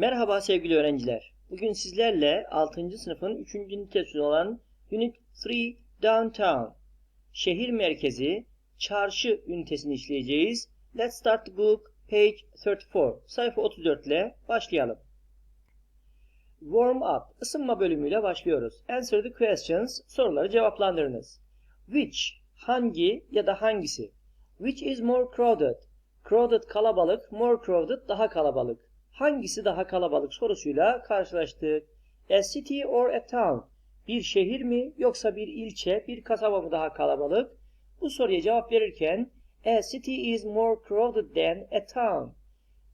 Merhaba sevgili öğrenciler. Bugün sizlerle 6. sınıfın 3. ünitesi olan Unit 3 Downtown, şehir merkezi, çarşı ünitesini işleyeceğiz. Let's start the book, page 34. Sayfa 34 ile başlayalım. Warm up, ısınma bölümüyle başlıyoruz. Answer the questions, soruları cevaplandırınız. Which, hangi ya da hangisi? Which is more crowded? Crowded kalabalık, more crowded daha kalabalık. Hangisi daha kalabalık sorusuyla karşılaştık. A city or a town? Bir şehir mi yoksa bir ilçe, bir kasaba mı daha kalabalık? Bu soruya cevap verirken a city is more crowded than a town.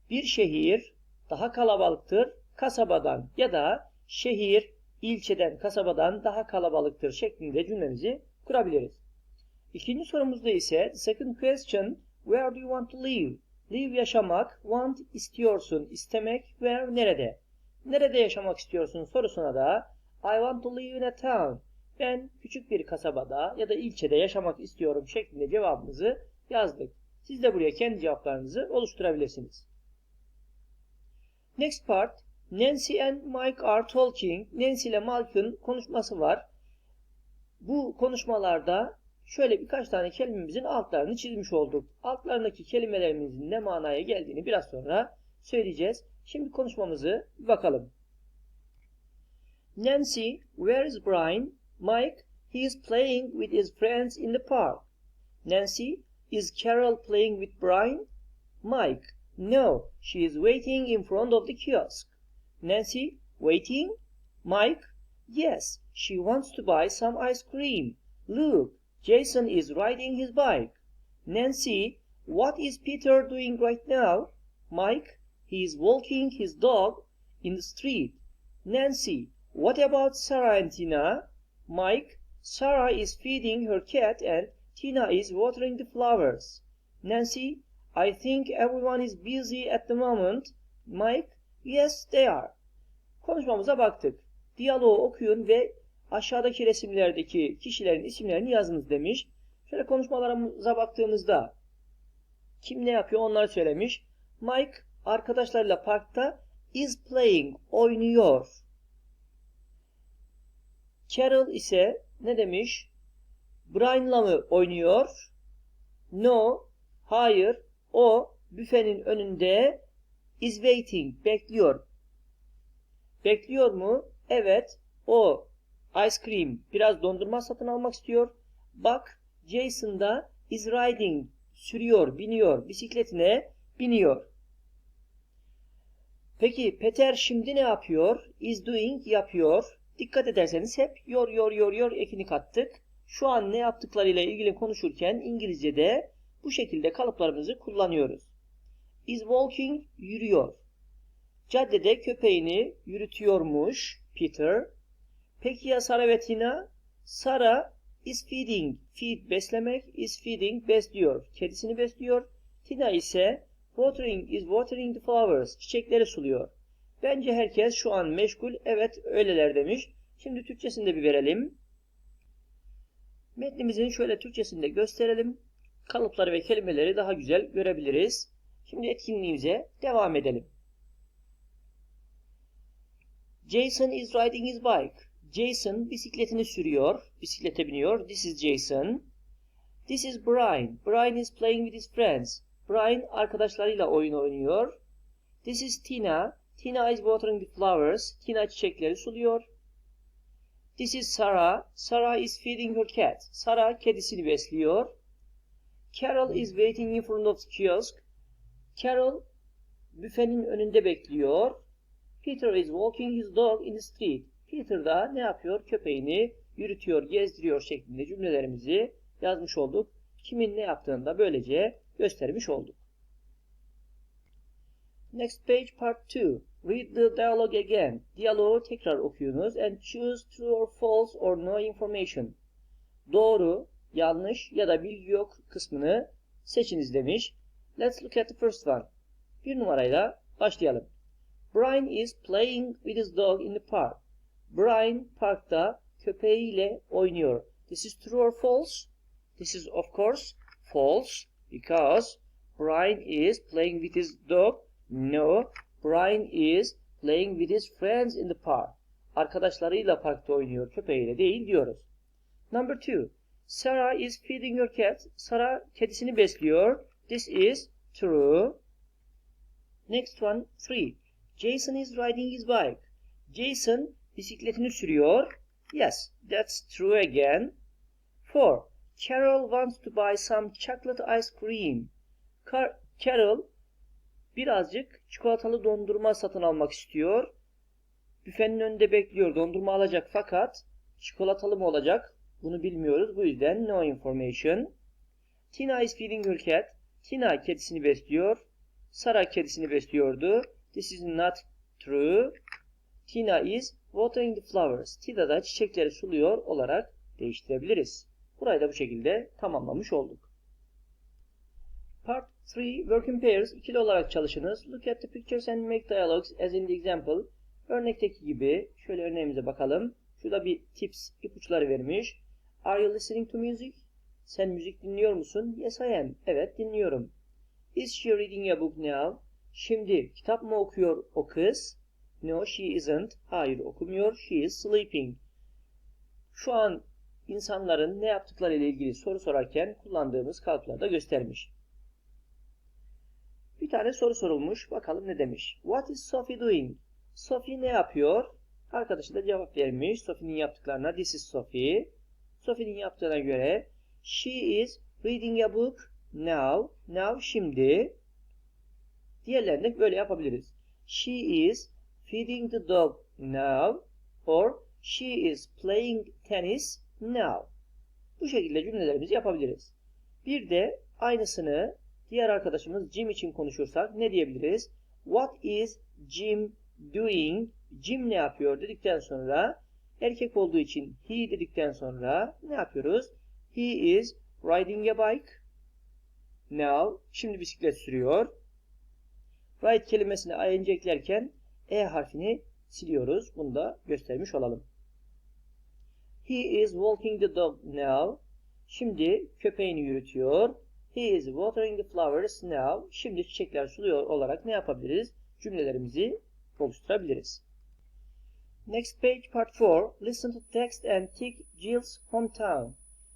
Bir şehir daha kalabalıktır kasabadan ya da şehir ilçeden, kasabadan daha kalabalıktır şeklinde cümlemizi kurabiliriz. İkinci sorumuzda ise second question where do you want to live? Live yaşamak, want istiyorsun, istemek, where nerede? Nerede yaşamak istiyorsun sorusuna da I want to live in a town. Ben küçük bir kasabada ya da ilçede yaşamak istiyorum şeklinde cevabımızı yazdık. Siz de buraya kendi cevaplarınızı oluşturabilirsiniz. Next part Nancy and Mike are talking. Nancy ile Mike'ın konuşması var. Bu konuşmalarda şöyle birkaç tane kelimemizin altlarını çizmiş olduk. Altlarındaki kelimelerimizin ne manaya geldiğini biraz sonra söyleyeceğiz. Şimdi konuşmamızı bakalım. Nancy, where is Brian? Mike, he is playing with his friends in the park. Nancy, is Carol playing with Brian? Mike, no, she is waiting in front of the kiosk. Nancy, waiting? Mike, yes, she wants to buy some ice cream. Look, Jason is riding his bike. Nancy, what is Peter doing right now? Mike, he is walking his dog in the street. Nancy, what about Sarah and Tina? Mike, Sarah is feeding her cat and Tina is watering the flowers. Nancy, I think everyone is busy at the moment. Mike, yes they are. Konuşmamıza baktık. Diyaloğu okuyun ve aşağıdaki resimlerdeki kişilerin isimlerini yazınız demiş. Şöyle konuşmalarımıza baktığımızda kim ne yapıyor onları söylemiş. Mike arkadaşlarıyla parkta is playing oynuyor. Carol ise ne demiş? Brian'la mı oynuyor? No, hayır. O büfenin önünde is waiting, bekliyor. Bekliyor mu? Evet. O ice cream, biraz dondurma satın almak istiyor. Bak, Jason da is riding, sürüyor, biniyor, bisikletine biniyor. Peki Peter şimdi ne yapıyor? Is doing yapıyor. Dikkat ederseniz hep yor yor yor yor ekini kattık. Şu an ne yaptıklarıyla ilgili konuşurken İngilizce'de bu şekilde kalıplarımızı kullanıyoruz. Is walking yürüyor. Caddede köpeğini yürütüyormuş Peter. Peki ya Sara ve Tina? Sara is feeding. Feed beslemek, is feeding besliyor. Kedisini besliyor. Tina ise watering is watering the flowers. Çiçekleri suluyor. Bence herkes şu an meşgul. Evet öyleler demiş. Şimdi Türkçesini de bir verelim. Metnimizin şöyle Türkçesini de gösterelim. Kalıpları ve kelimeleri daha güzel görebiliriz. Şimdi etkinliğimize devam edelim. Jason is riding his bike. Jason bisikletini sürüyor. Bisiklete biniyor. This is Jason. This is Brian. Brian is playing with his friends. Brian arkadaşlarıyla oyun oynuyor. This is Tina. Tina is watering the flowers. Tina çiçekleri suluyor. This is Sarah. Sarah is feeding her cat. Sarah kedisini besliyor. Carol is waiting in front of the kiosk. Carol büfenin önünde bekliyor. Peter is walking his dog in the street. Peter da ne yapıyor? Köpeğini yürütüyor, gezdiriyor şeklinde cümlelerimizi yazmış olduk. Kimin ne yaptığını da böylece göstermiş olduk. Next page part 2. Read the dialogue again. Diyaloğu tekrar okuyunuz and choose true or false or no information. Doğru, yanlış ya da bilgi yok kısmını seçiniz demiş. Let's look at the first one. Bir numarayla başlayalım. Brian is playing with his dog in the park. Brian parkta köpeğiyle oynuyor. This is true or false? This is of course false because Brian is playing with his dog. No, Brian is playing with his friends in the park. Arkadaşlarıyla parkta oynuyor, köpeğiyle değil diyoruz. Number two. Sarah is feeding her cat. Sarah kedisini besliyor. This is true. Next one, three. Jason is riding his bike. Jason bisikletini sürüyor. Yes, that's true again. Four. Carol wants to buy some chocolate ice cream. Car Carol birazcık çikolatalı dondurma satın almak istiyor. Büfenin önünde bekliyor. Dondurma alacak fakat çikolatalı mı olacak? Bunu bilmiyoruz. Bu yüzden no information. Tina is feeding her cat. Tina kedisini besliyor. Sarah kedisini besliyordu. This is not true. Tina is watering the flowers. Tina da çiçekleri suluyor olarak değiştirebiliriz. Burayı da bu şekilde tamamlamış olduk. Part 3 Work in pairs ikili olarak çalışınız. Look at the pictures and make dialogues as in the example. Örnekteki gibi şöyle örneğimize bakalım. Şurada bir tips ipuçları vermiş. Are you listening to music? Sen müzik dinliyor musun? Yes I am. Evet dinliyorum. Is she reading a book now? Şimdi kitap mı okuyor o kız? No she isn't. Hayır okumuyor. She is sleeping. Şu an insanların ne yaptıkları ile ilgili soru sorarken kullandığımız kalıplarda göstermiş. Bir tane soru sorulmuş. Bakalım ne demiş. What is Sophie doing? Sophie ne yapıyor? Arkadaşı da cevap vermiş. Sophie'nin yaptıklarına this is Sophie. Sophie'nin yaptığına göre she is reading a book now. Now şimdi. Diğerlerini böyle yapabiliriz. She is feeding the dog now or she is playing tennis now. Bu şekilde cümlelerimizi yapabiliriz. Bir de aynısını diğer arkadaşımız Jim için konuşursak ne diyebiliriz? What is Jim doing? Jim ne yapıyor dedikten sonra erkek olduğu için he dedikten sonra ne yapıyoruz? He is riding a bike. Now. Şimdi bisiklet sürüyor. Ride kelimesine ing eklerken e harfini siliyoruz. Bunu da göstermiş olalım. He is walking the dog now. Şimdi köpeğini yürütüyor. He is watering the flowers now. Şimdi çiçekler suluyor olarak ne yapabiliriz? Cümlelerimizi oluşturabiliriz. Next page part 4. Listen to text and tick Jill's hometown.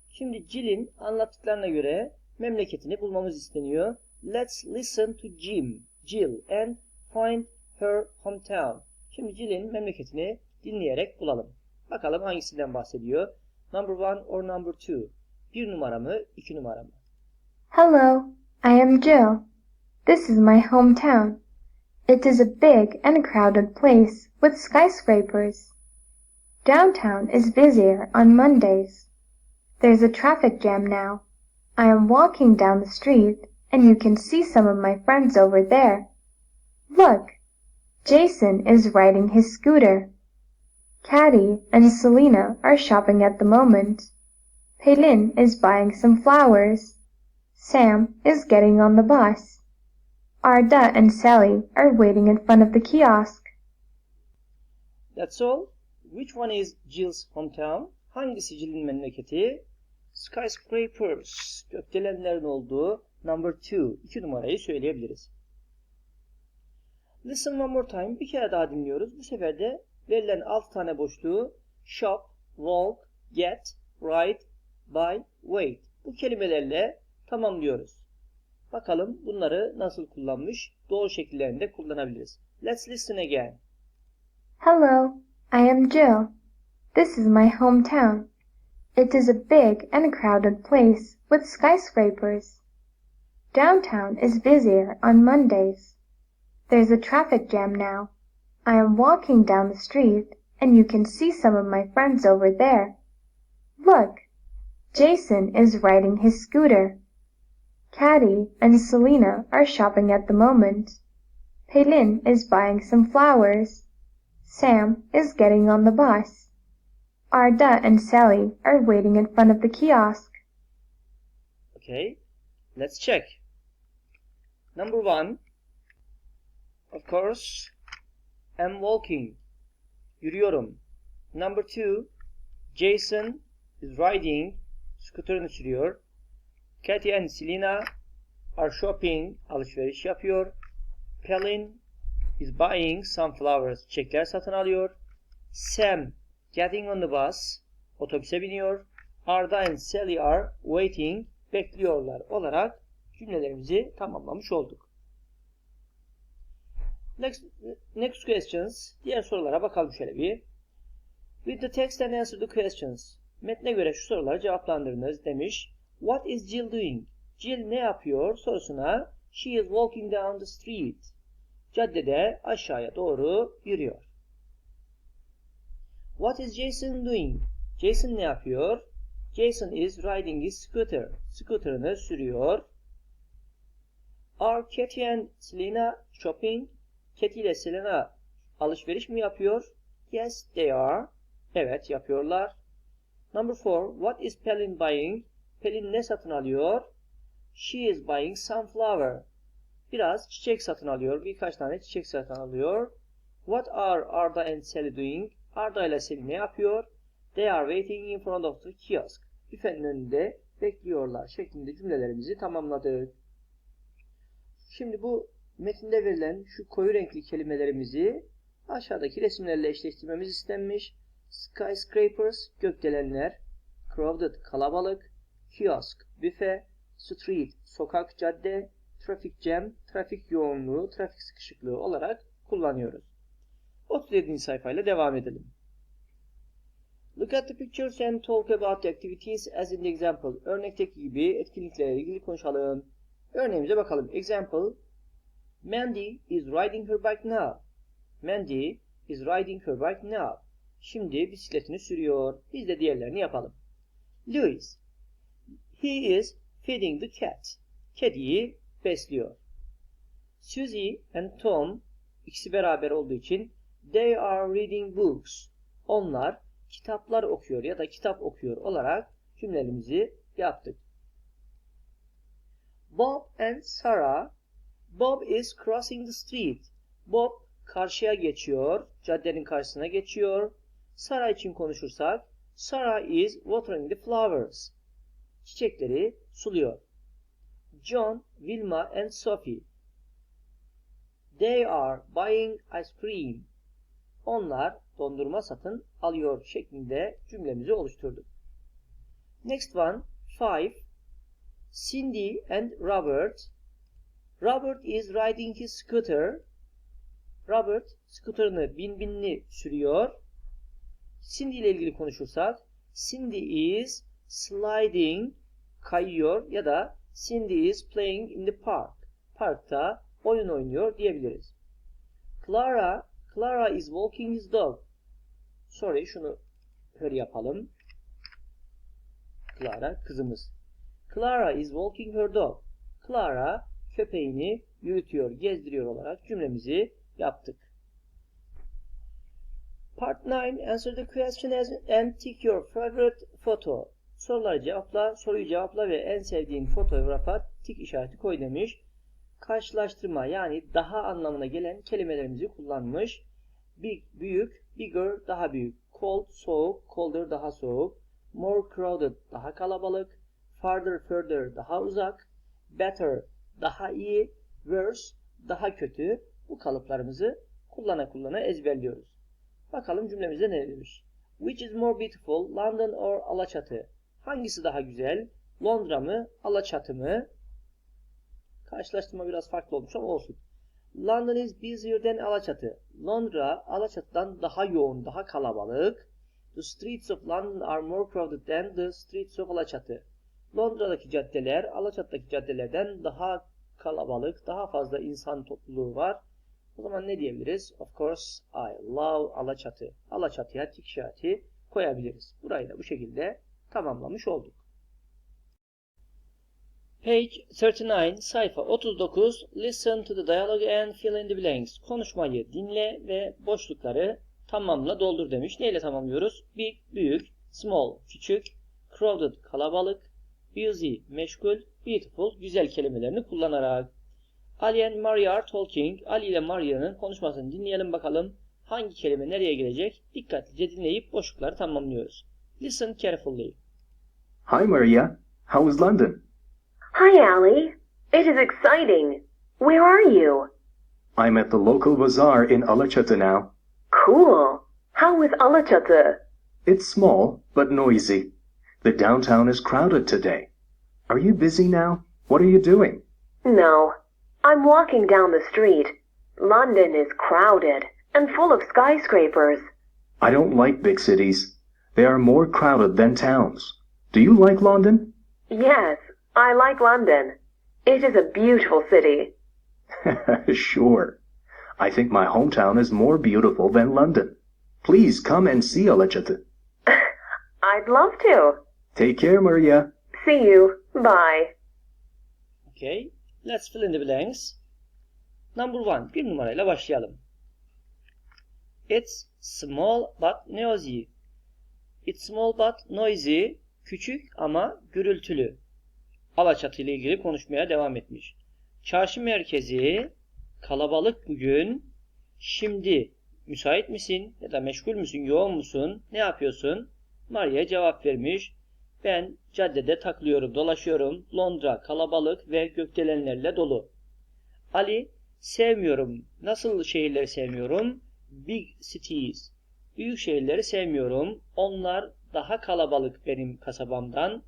Şimdi Jill'in anlattıklarına göre memleketini bulmamız isteniyor. Let's listen to Jim, Jill and find her hometown. Şimdi Jill'in memleketini dinleyerek bulalım. Bakalım hangisinden bahsediyor? Number one or number two? Bir numara mı, iki numara mı? Hello, I am Jill. This is my hometown. It is a big and crowded place with skyscrapers. Downtown is busier on Mondays. There's a traffic jam now. I am walking down the street and you can see some of my friends over there. Look, Jason is riding his scooter. Caddy and Selena are shopping at the moment. Paylin is buying some flowers. Sam is getting on the bus. Arda and Sally are waiting in front of the kiosk. That's all. Which one is Jill's hometown? Hangisi Jill'in memleketi? Skyscrapers, gökdelenlerin olduğu number two, iki numarayı söyleyebiliriz. Listen one more time. Bir kere daha dinliyoruz. Bu sefer de verilen alt tane boşluğu shop, walk, get, write, buy, wait. Bu kelimelerle tamamlıyoruz. Bakalım bunları nasıl kullanmış? Doğru şekillerinde kullanabiliriz. Let's listen again. Hello, I am Jill. This is my hometown. It is a big and crowded place with skyscrapers. Downtown is busier on Mondays. There's a traffic jam now. I am walking down the street and you can see some of my friends over there. Look, Jason is riding his scooter. Caddy and Selina are shopping at the moment. Paylin is buying some flowers. Sam is getting on the bus. Arda and Sally are waiting in front of the kiosk. Okay, let's check. Number one, of course, I'm walking. Yürüyorum. Number two, Jason is riding. Scooter'ını sürüyor. Katie and Selena are shopping. Alışveriş yapıyor. Pelin is buying some flowers. Çiçekler satın alıyor. Sam getting on the bus. Otobüse biniyor. Arda and Sally are waiting. Bekliyorlar olarak cümlelerimizi tamamlamış olduk. Next, next questions. Diğer sorulara bakalım şöyle bir. With the text and answer the questions. Metne göre şu soruları cevaplandırınız demiş. What is Jill doing? Jill ne yapıyor sorusuna She is walking down the street. Caddede aşağıya doğru yürüyor. What is Jason doing? Jason ne yapıyor? Jason is riding his scooter. Scooter'ını sürüyor. Are Katie and Selena shopping? Katie ile Selena alışveriş mi yapıyor? Yes, they are. Evet, yapıyorlar. Number four. What is Pelin buying? Pelin ne satın alıyor? She is buying some flower. Biraz çiçek satın alıyor. Birkaç tane çiçek satın alıyor. What are Arda and Sally doing? Arda ile Sally ne yapıyor? They are waiting in front of the kiosk. Büfenin önünde bekliyorlar şeklinde cümlelerimizi tamamladık. Şimdi bu metinde verilen şu koyu renkli kelimelerimizi aşağıdaki resimlerle eşleştirmemiz istenmiş. Skyscrapers, gökdelenler, crowded, kalabalık, kiosk, büfe, street, sokak, cadde, traffic jam, trafik yoğunluğu, trafik sıkışıklığı olarak kullanıyoruz. 37. sayfayla devam edelim. Look at the pictures and talk about the activities as in the example. Örnekteki gibi etkinliklerle ilgili konuşalım. Örneğimize bakalım. Example. Mandy is riding her bike now. Mandy is riding her bike now. Şimdi bisikletini sürüyor. Biz de diğerlerini yapalım. Louis. He is feeding the cat. Kediyi besliyor. Susie and Tom ikisi beraber olduğu için they are reading books. Onlar kitaplar okuyor ya da kitap okuyor olarak cümlelerimizi yaptık. Bob and Sarah Bob is crossing the street. Bob karşıya geçiyor, caddenin karşısına geçiyor. Sarah için konuşursak, Sarah is watering the flowers. Çiçekleri suluyor. John, Wilma and Sophie. They are buying ice cream. Onlar dondurma satın alıyor şeklinde cümlemizi oluşturduk. Next one, five. Cindy and Robert. Robert is riding his scooter. Robert scooter'ını bin binli sürüyor. Cindy ile ilgili konuşursak Cindy is sliding kayıyor ya da Cindy is playing in the park. Parkta oyun oynuyor diyebiliriz. Clara Clara is walking his dog. Sorry şunu hır yapalım. Clara kızımız. Clara is walking her dog. Clara köpeğini yürütüyor, gezdiriyor olarak cümlemizi yaptık. Part 9. Answer the question as and tick your favorite photo. Soruları cevapla, soruyu cevapla ve en sevdiğin fotoğrafa tik işareti koy demiş. Karşılaştırma yani daha anlamına gelen kelimelerimizi kullanmış. Big, büyük, bigger, daha büyük. Cold, soğuk, colder, daha soğuk. More crowded, daha kalabalık. Farther, further, daha uzak. Better, daha iyi. Worse, daha kötü. Bu kalıplarımızı kullana kullana ezberliyoruz. Bakalım cümlemizde ne demiş. Which is more beautiful, London or Alaçatı? Hangisi daha güzel? Londra mı, Alaçatı mı? Karşılaştırma biraz farklı olmuş ama olsun. London is busier than Alaçatı. Londra, Alaçatı'dan daha yoğun, daha kalabalık. The streets of London are more crowded than the streets of Alaçatı. Londra'daki caddeler, Alaçatı'daki caddelerden daha kalabalık, daha fazla insan topluluğu var. O zaman ne diyebiliriz? Of course, I love Alaçatı. Alaçatı'ya tik koyabiliriz. Burayı da bu şekilde tamamlamış olduk. Page 39, sayfa 39. Listen to the dialogue and fill in the blanks. Konuşmayı dinle ve boşlukları tamamla doldur demiş. Neyle tamamlıyoruz? Big, büyük, small, küçük, crowded, kalabalık, busy, meşgul, beautiful, güzel kelimelerini kullanarak. Ali and Maria are talking. Ali ile Maria'nın konuşmasını dinleyelim bakalım. Hangi kelime nereye gelecek? Dikkatlice dinleyip boşlukları tamamlıyoruz. Listen carefully. Hi, Maria. How was London? Hi, Allie. It is exciting. Where are you? I'm at the local bazaar in Alachata now. Cool. How is Alachata? It's small, but noisy. The downtown is crowded today. Are you busy now? What are you doing? No. I'm walking down the street. London is crowded and full of skyscrapers. I don't like big cities. They are more crowded than towns. Do you like London? Yes, I like London. It is a beautiful city. sure. I think my hometown is more beautiful than London. Please come and see Alachata. I'd love to. Take care, Maria. See you. Bye. Okay. Let's fill in the blanks. Number one. Bir numarayla başlayalım. It's small but noisy. It's small but noisy. Küçük ama gürültülü. Alaçatı ile ilgili konuşmaya devam etmiş. Çarşı merkezi kalabalık bugün. Şimdi müsait misin ya da meşgul müsün, yoğun musun? Ne yapıyorsun? Maria cevap vermiş. Ben caddede takılıyorum, dolaşıyorum. Londra kalabalık ve gökdelenlerle dolu. Ali, sevmiyorum. Nasıl şehirleri sevmiyorum? Big cities. Büyük şehirleri sevmiyorum. Onlar daha kalabalık benim kasabamdan.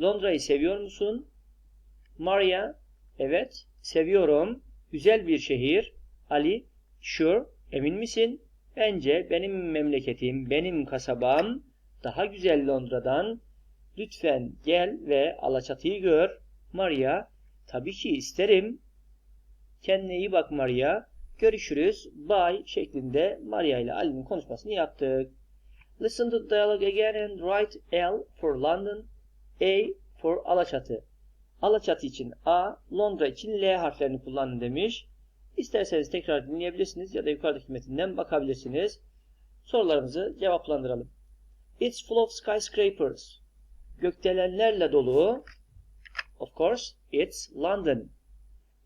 Londra'yı seviyor musun? Maria, evet, seviyorum. Güzel bir şehir. Ali, sure, emin misin? Bence benim memleketim, benim kasabam daha güzel Londra'dan. Lütfen gel ve Alaçatı'yı gör. Maria, tabii ki isterim. Kendine iyi bak Maria. Görüşürüz. Bye şeklinde Maria ile Ali'nin konuşmasını yaptık. Listen to the dialogue again and write L for London, A for Alaçatı. Alaçatı için A, Londra için L harflerini kullanın demiş. İsterseniz tekrar dinleyebilirsiniz ya da yukarıdaki metinden bakabilirsiniz. Sorularımızı cevaplandıralım. It's full of skyscrapers. Gökdelenlerle dolu. Of course, it's London.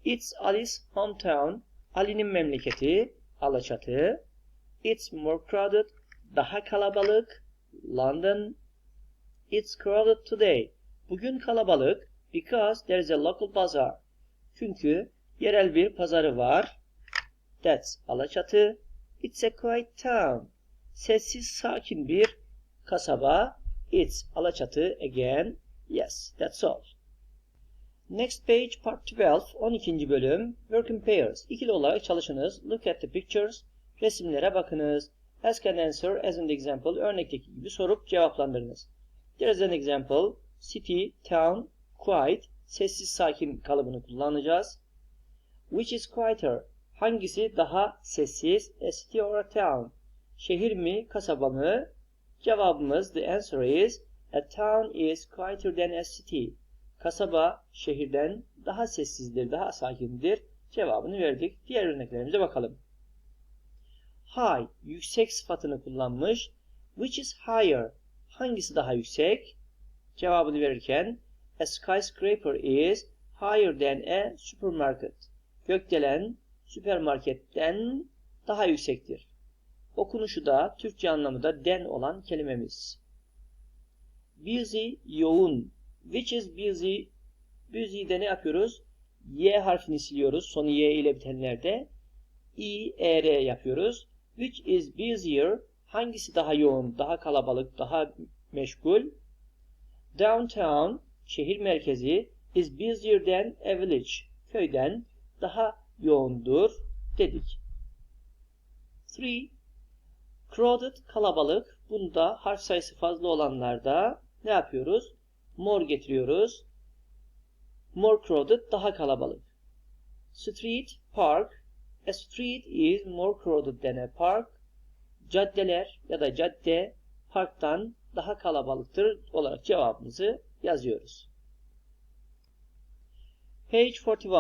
It's Ali's hometown. Ali'nin memleketi. Alaçatı. It's more crowded. Daha kalabalık. London. It's crowded today. Bugün kalabalık. Because there is a local bazaar. Çünkü yerel bir pazarı var. That's Alaçatı. It's a quiet town. Sessiz, sakin bir kasaba. It's Alaçatı again. Yes, that's all. Next page, part 12, 12. bölüm. Work in pairs. İkili olarak çalışınız. Look at the pictures. Resimlere bakınız. Ask and answer as in the example. Örnekteki gibi sorup cevaplandırınız. There is an example. City, town, quiet. Sessiz sakin kalıbını kullanacağız. Which is quieter? Hangisi daha sessiz? A city or a town? Şehir mi, kasaba mı? Cevabımız the answer is a town is quieter than a city. Kasaba şehirden daha sessizdir, daha sakindir. Cevabını verdik. Diğer örneklerimize bakalım. High, yüksek sıfatını kullanmış. Which is higher? Hangisi daha yüksek? Cevabını verirken a skyscraper is higher than a supermarket. Gökdelen süpermarketten daha yüksektir. Okunuşu da Türkçe anlamı da den olan kelimemiz. Busy, yoğun. Which is busy? Busy'de ne yapıyoruz? Y harfini siliyoruz. Sonu Y ile bitenlerde. I, E, R yapıyoruz. Which is busier? Hangisi daha yoğun, daha kalabalık, daha meşgul? Downtown, şehir merkezi, is busier than a village. Köyden daha yoğundur dedik. 3. Crowded, kalabalık. Bunda harf sayısı fazla olanlarda ne yapıyoruz? More getiriyoruz. More crowded, daha kalabalık. Street, park. A street is more crowded than a park. Caddeler ya da cadde parktan daha kalabalıktır olarak cevabımızı yazıyoruz. Page 41.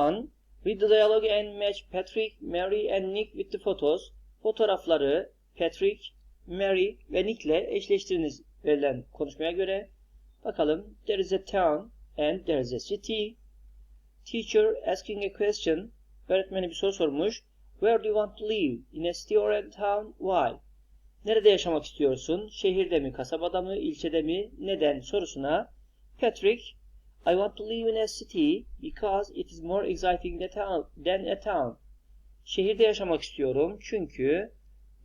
Read the dialogue and match Patrick, Mary and Nick with the photos. Fotoğrafları Patrick, Mary ve Nick'le eşleştiriniz verilen konuşmaya göre. Bakalım. There is a town and there is a city. Teacher asking a question. Öğretmeni bir soru sormuş. Where do you want to live? In a city or a town? Why? Nerede yaşamak istiyorsun? Şehirde mi, kasabada mı, ilçede mi? Neden? sorusuna Patrick, I want to live in a city because it is more exciting than a town. Şehirde yaşamak istiyorum çünkü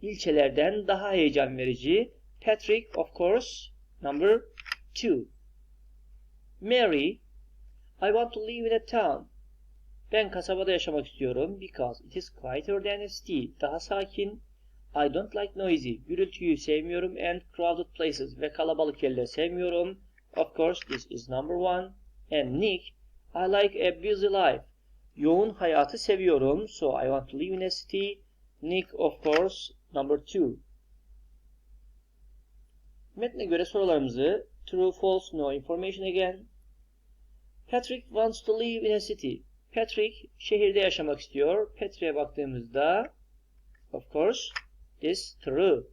ilçelerden daha heyecan verici. Patrick, of course. Number two. Mary, I want to live in a town. Ben kasabada yaşamak istiyorum because it is quieter than a city. Daha sakin. I don't like noisy. Gürültüyü sevmiyorum and crowded places ve kalabalık yerleri sevmiyorum. Of course this is number one. And Nick, I like a busy life. Yoğun hayatı seviyorum. So I want to live in a city. Nick of course number two. Metne göre sorularımızı true, false, no information again. Patrick wants to live in a city. Patrick şehirde yaşamak istiyor. Patrick'e baktığımızda of course this true.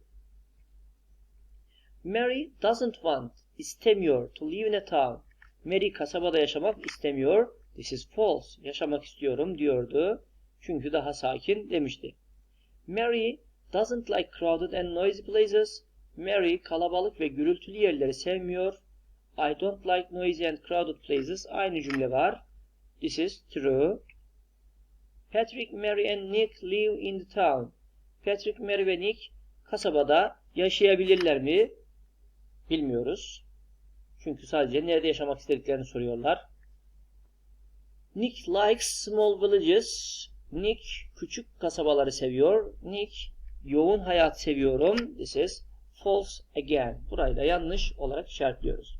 Mary doesn't want istemiyor to live in a town. Mary kasabada yaşamak istemiyor. This is false. Yaşamak istiyorum diyordu. Çünkü daha sakin demişti. Mary doesn't like crowded and noisy places. Mary kalabalık ve gürültülü yerleri sevmiyor. I don't like noisy and crowded places. Aynı cümle var. This is true. Patrick, Mary and Nick live in the town. Patrick, Mary ve Nick kasabada yaşayabilirler mi? Bilmiyoruz. Çünkü sadece nerede yaşamak istediklerini soruyorlar. Nick likes small villages. Nick küçük kasabaları seviyor. Nick yoğun hayat seviyorum. This is false again. Burayı da yanlış olarak işaretliyoruz.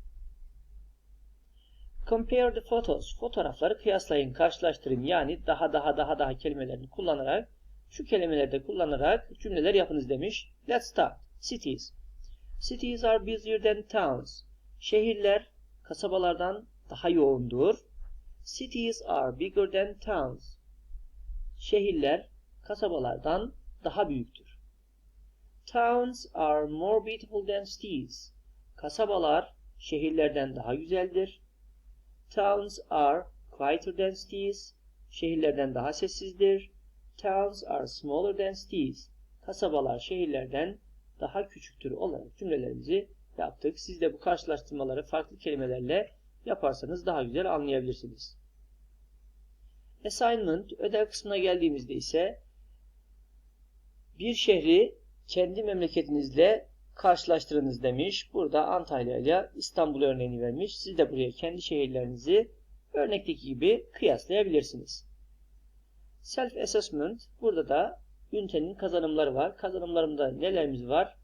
Compare the photos. Fotoğrafları kıyaslayın, karşılaştırın. Yani daha daha daha daha kelimelerini kullanarak, şu kelimeleri de kullanarak cümleler yapınız demiş. Let's start. Cities. Cities are busier than towns. Şehirler kasabalardan daha yoğundur. Cities are bigger than towns. Şehirler kasabalardan daha büyüktür. Towns are more beautiful than cities. Kasabalar şehirlerden daha güzeldir. Towns are quieter than cities. Şehirlerden daha sessizdir. Towns are smaller than cities. Kasabalar şehirlerden daha küçüktür olarak cümlelerimizi yaptık. Siz de bu karşılaştırmaları farklı kelimelerle yaparsanız daha güzel anlayabilirsiniz. Assignment ödev kısmına geldiğimizde ise bir şehri kendi memleketinizle karşılaştırınız demiş. Burada Antalya ile İstanbul örneğini vermiş. Siz de buraya kendi şehirlerinizi örnekteki gibi kıyaslayabilirsiniz. Self assessment burada da ünitenin kazanımları var. Kazanımlarımda nelerimiz var?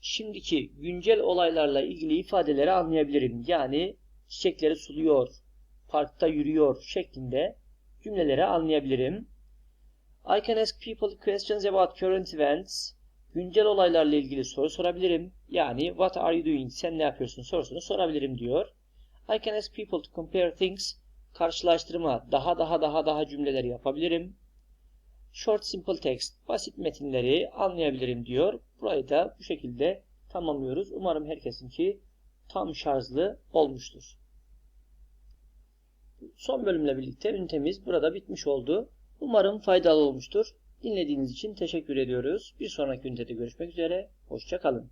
Şimdiki güncel olaylarla ilgili ifadeleri anlayabilirim. Yani çiçekleri suluyor, parkta yürüyor şeklinde cümleleri anlayabilirim. I can ask people questions about current events. Güncel olaylarla ilgili soru sorabilirim. Yani what are you doing? Sen ne yapıyorsun sorusunu sorabilirim diyor. I can ask people to compare things. Karşılaştırma, daha daha daha daha cümleleri yapabilirim. Short simple text, basit metinleri anlayabilirim diyor. Burayı da bu şekilde tamamlıyoruz. Umarım herkesinki tam şarjlı olmuştur. Son bölümle birlikte ünitemiz burada bitmiş oldu. Umarım faydalı olmuştur. Dinlediğiniz için teşekkür ediyoruz. Bir sonraki ünitede görüşmek üzere. Hoşçakalın.